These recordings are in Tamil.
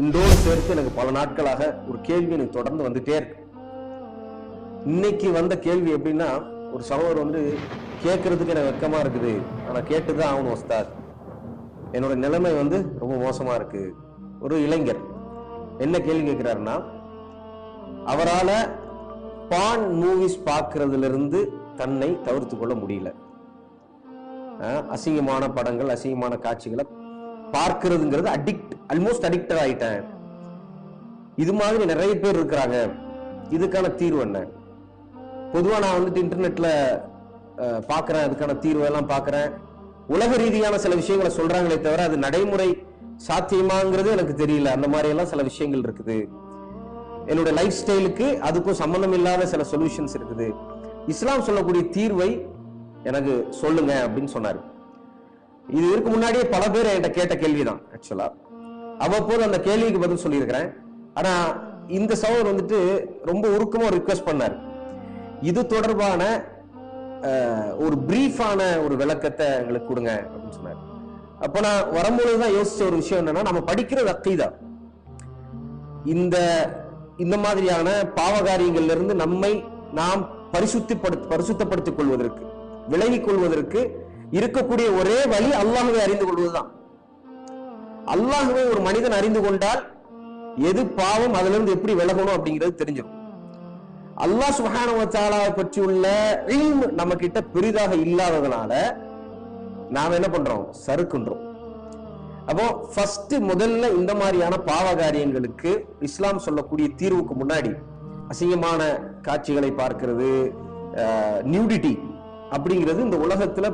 இன்றோடு சேர்த்து எனக்கு பல நாட்களாக ஒரு கேள்வி எனக்கு தொடர்ந்து வந்துட்டே இருக்கு. இன்னைக்கு வந்த கேள்வி எப்படின்னா ஒரு சகோதரர் வந்து கேட்கறதுக்கு எனக்கு வெக்கமா இருக்குது. ஆனா கேட்டுதான் ஆகணும் ஒஸ்தாத் என்னோட நிலைமை வந்து ரொம்ப மோசமா இருக்கு. ஒரு இளைஞர் என்ன கேள்வி கேட்கிறாருன்னா அவரால பான் மூவிஸ் பார்க்கறதுல இருந்து தன்னை தவிர்த்து கொள்ள முடியல. அசிங்கமான படங்கள் அசிங்கமான காட்சிகளை பார்க்கிறதுங்கிறது அடிக்ட் ஆல்மோஸ்ட் அடிக்டட் ஆயிட்டேன். இது மாதிரி நிறைய பேர் இருக்கிறாங்க. இதுக்கான தீர்வு என்ன? பொதுவாக நான் வந்துட்டு இன்டர்நெட்ல பார்க்குறேன். அதுக்கான தீர்வு எல்லாம் பார்க்குறேன். உலக ரீதியான சில விஷயங்களை சொல்றாங்களே தவிர அது நடைமுறை சாத்தியமாங்கிறது எனக்கு தெரியல. அந்த மாதிரி எல்லாம் சில விஷயங்கள் இருக்குது. என்னோட லைஃப் ஸ்டைலுக்கு அதுக்கும் சம்மந்தம் இல்லாத சில சொல்யூஷன்ஸ் இருக்குது. இஸ்லாம் சொல்லக்கூடிய தீர்வை எனக்கு சொல்லுங்க அப்படின்னு சொன்னார். இது இதுக்கு முன்னாடியே பல பேர் என்கிட்ட கேட்ட கேள்விதான் ஆக்சுவலா அவ்வப்போது அந்த கேள்விக்கு பதில் சொல்லியிருக்கிறேன். ஆனா இந்த சகோதரர் வந்துட்டு ரொம்ப உருக்கமா ரிக்வெஸ்ட் பண்ணார். இது தொடர்பான ஒரு பிரீஃபான ஒரு விளக்கத்தை எங்களுக்கு கொடுங்க அப்படின்னு சொன்னார். அப்ப நான் வரும்பொழுது தான் யோசிச்ச ஒரு விஷயம் என்னன்னா நம்ம படிக்கிறது அக்கீதா இந்த இந்த மாதிரியான பாவகாரியங்கள்ல இருந்து நம்மை நாம் பரிசுத்திப்படுத்த பரிசுத்தப்படுத்திக் கொள்வதற்கு விலகிக் கொள்வதற்கு இருக்கக்கூடிய ஒரே வழி அல்லாஹுவை அறிந்து கொள்வதுதான். அல்லாஹுவை ஒரு மனிதன் அறிந்து கொண்டால் எது பாவம் அதுல இருந்து எப்படி விலகணும் அப்படிங்கிறது தெரிஞ்சிடும் அல்லாஹ் சுப்ஹானஹு பற்றி உள்ள பற்றியுள்ள நம்ம கிட்ட பெரிதாக இல்லாததுனால நாம என்ன பண்றோம்? சறுக்குன்றோம். அப்போ ஃபர்ஸ்ட் முதல்ல இந்த மாதிரியான பாவ காரியங்களுக்கு இஸ்லாம் சொல்லக்கூடிய தீர்வுக்கு முன்னாடி அசிங்கமான காட்சிகளை பார்க்கிறது நியூடிட்டி அப்படிங்கிறது இந்த உலகத்துல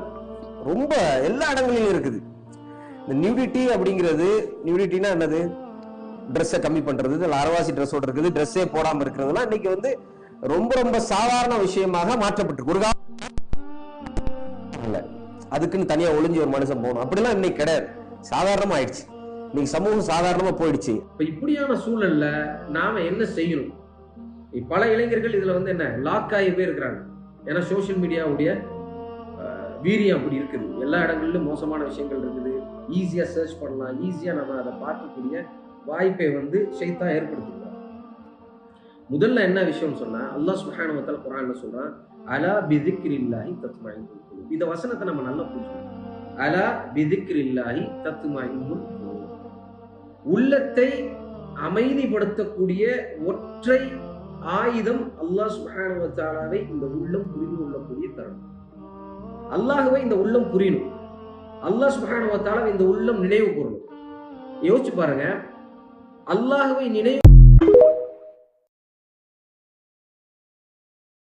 ரொம்ப எல்லா இடங்களிலும் இருக்குது. இந்த நியூடிட்டி அப்படிங்கிறது நியூடிட்டினா என்னது? ட்ரெஸ்ஸை கம்மி பண்றது இல்லை அரவாசி ட்ரெஸ்ஸோட இருக்குது ட்ரெஸ்ஸே போடாம இருக்கிறதுலாம் இன்னைக்கு வந்து ரொம்ப ரொம்ப சாதாரண விஷயமாக மாற்றப்பட்டிருக்கு. ஒரு காலம் அதுக்குன்னு தனியா ஒளிஞ்சி ஒரு மனுஷன் போகணும். அப்படிலாம் இன்னைக்கு கிடையாது. சாதாரணமா ஆயிடுச்சு. இன்னைக்கு சமூகம் சாதாரணமா போயிடுச்சு. இப்ப இப்படியான சூழல்ல நாம என்ன செய்யணும்? பல இளைஞர்கள் இதுல வந்து என்ன லாக் ஆகி போய் இருக்கிறாங்க ஏன்னா சோஷியல் மீடியாவுடைய வீரியம் அப்படி இருக்குது. எல்லா இடங்களிலும் மோசமான விஷயங்கள் இருக்குது. ஈஸியா சர்ச் பண்ணலாம். ஈஸியா நம்ம அதை பார்க்கக்கூடிய வாய்ப்பை வந்து ஷைத்தா ஏற்படுத்திக்கலாம் முதல்ல என்ன விஷயம்னு சொன்னால் அல்லாஹ் சுஹானுவத்தால் குரான் சொல்கிறான் அலா பிதிக்ரில்லாஹி தத்மஇன்னுல் குலூப். இந்த வசனத்தை நம்ம நல்லா புரிஞ்சுக்கணும். அலா பிதிக்ரில்லாஹி தத்மஇன்னுல் குலூப். உள்ளத்தை அமைதிப்படுத்தக்கூடிய ஒற்றை ஆயுதம் அல்லாஹ் சுஹானுவத்தாலாவை இந்த உள்ளம் புரிந்து கொள்ளக்கூடிய தருணம். அல்லாஹ்வை இந்த உள்ளம் புரியணும். அல்லாஹ் சுப்ஹானஹு இந்த உள்ளம் நினைவு கூறணும். யோசிச்சு பாருங்க. அல்லாஹ்வை நினைவு